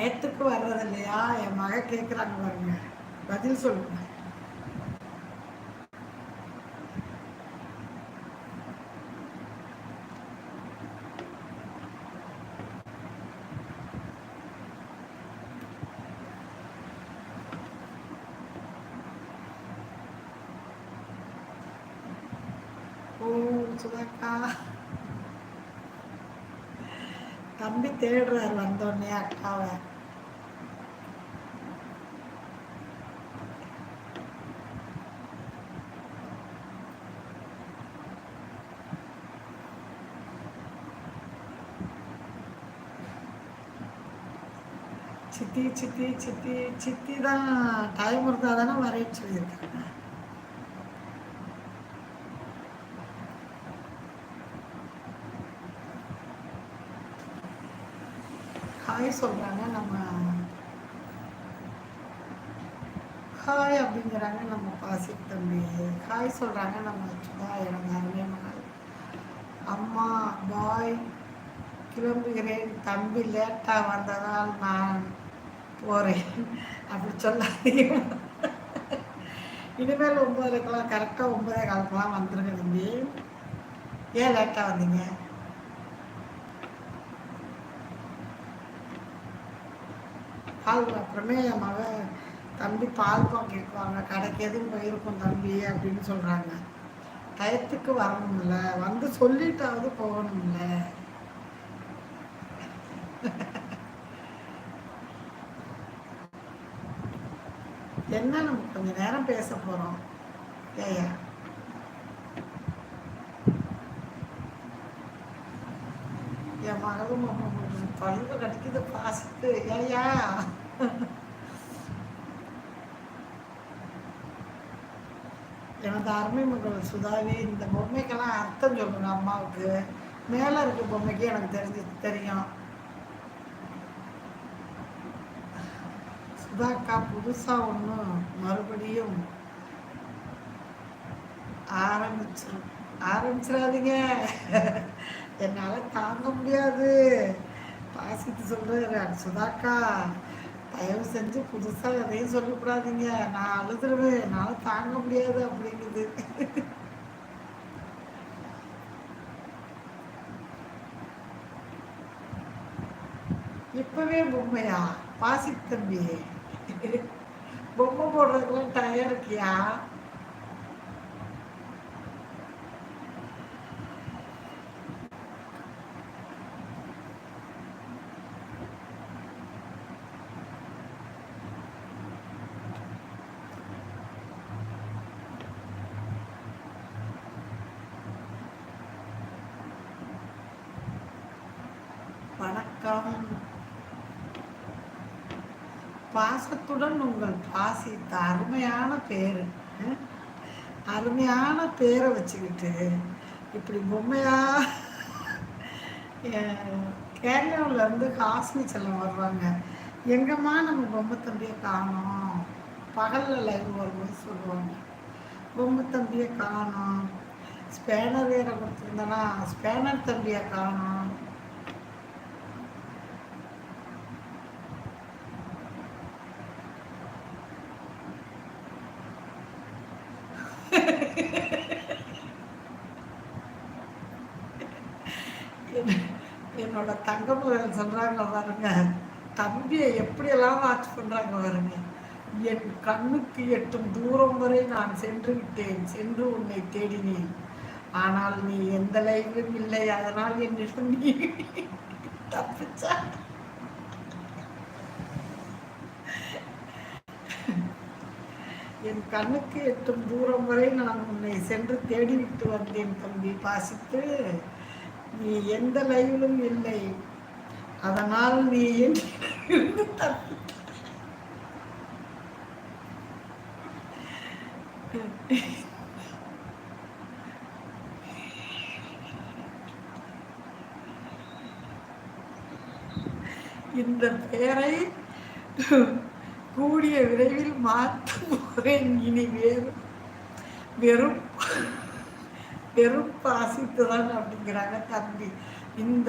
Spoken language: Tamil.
டயத்துக்கு வர்றது இல்லையா என் மக கேட்குறாங்க பாருங்க. பதில் சொல்லுங்க. ஓ சுதாக்கா தம்பி தேடுறாரு வந்தோடனே அக்காவை. சித்தி சித்தி சித்தி சித்தி தான் டைம் இருந்தால் தானே வரைய சொல்லியிருக்காங்க. ஹாய் சொல்கிறாங்க நம்ம ஹாய் அப்படிங்கிறாங்க நம்ம பாசிக் தம்பி. ஹாய் சொல்கிறாங்க நம்ம சுதா எனக்கு அருமை மகள் அம்மா பாய் கிளம்புகிறேன். தம்பி லேட்டாக வந்ததால் நான் போகிறேன் அப்படி சொல்லாதீங்க. இனிமேல் ஒம்பதுக்கெல்லாம் கரெக்டாக ஒம்பதே காலத்துலாம் வந்துருங்க தம்பி. ஏன் லேட்டாக வந்தீங்க? பால் அப்புறமே என் மகன் தம்பி பால் கேட்குவாங்க. கடைக்கு எதுவும் போயிருக்கும் தம்பி அப்படின்னு சொல்கிறாங்க டயத்துக்கு வரணும்ல. வந்து சொல்லிட்டாவது போகணும்ல. என்ன நம்ம கொஞ்ச நேரம் பேச போகிறோம் ஏயா என் மகளும் பழுவு கட்டிக்குது பாசத்து ஏயா எனது அருமை மகள் சுதாவி இந்த பொம்மைக்கெல்லாம் அர்த்தம் சொல்லுங்க அம்மாவுக்கு. மேலே இருக்க பொம்மைக்கு எனக்கு தெரிஞ்சு தெரியும். இதாக்கா புதுசாக ஒன்றும் மறுபடியும் ஆரம்பிச்சிடும் ஆரம்பிச்சிடாதீங்க என்னால் தாங்க முடியாது. பாசித்து சொல்கிறாரு சுதாக்கா. தயவு செஞ்சு புதுசாக எதையும் சொல்லக்கூடாதீங்க. நான் அழுதுருவேன். என்னால் தாங்க முடியாது அப்படிங்குது. இப்பவே பொம்மையா? பாசி தம்பி. பொம்மை போடுறதுக்கெல்லாம் டயர் இருக்கியா? வணக்கம். பாசத்துடன் உங்கள் பாசி அருமையான பேர் அருமையான பேரை வச்சுக்கிட்டு இப்படி பொம்மையாக கேரளாவில் இருந்து காஸ்மி செல்லம் வர்றாங்க. எங்கம்மா நம்ம பொம்மை தம்பியை காணோம்? பகலில் லைவ் வரும்போது சொல்லுவாங்க. பொம்மை தம்பியை காணோம். ஸ்பேனர் வேற கொடுத்துருந்தேன்னா ஸ்பேனர் தம்பியை காணோம். என்னோட தங்க மகள் சொல்றாங்க பாருங்க தம்பியை எப்படியெல்லாம் வாட்ச் பண்றாங்க பாருங்க. என் கண்ணுக்கு எட்டும் தூரம் வரை நான் சென்று விட்டேன் சென்று உன்னை தேடினேன். ஆனால் நீ எந்த லைவிலும் இல்லை அதனால் என்னிடம் நீ தப்பிச்சா? என் கண்ணுக்கு எட்டும் தூரம் வரை நான் உன்னை சென்று தேடிவிட்டு வந்தேன் தம்பி. பாசித்து நீ எந்த லைவிலும் இல்லை. அதனால் நீ இருந்து இந்த பெயரை கூடிய விரைவில் மாற்ற போகிறேன் இனி வேறு வெறும் பெருப்பாசித்து தான் அப்படிங்கிறாங்க தம்பி. இந்த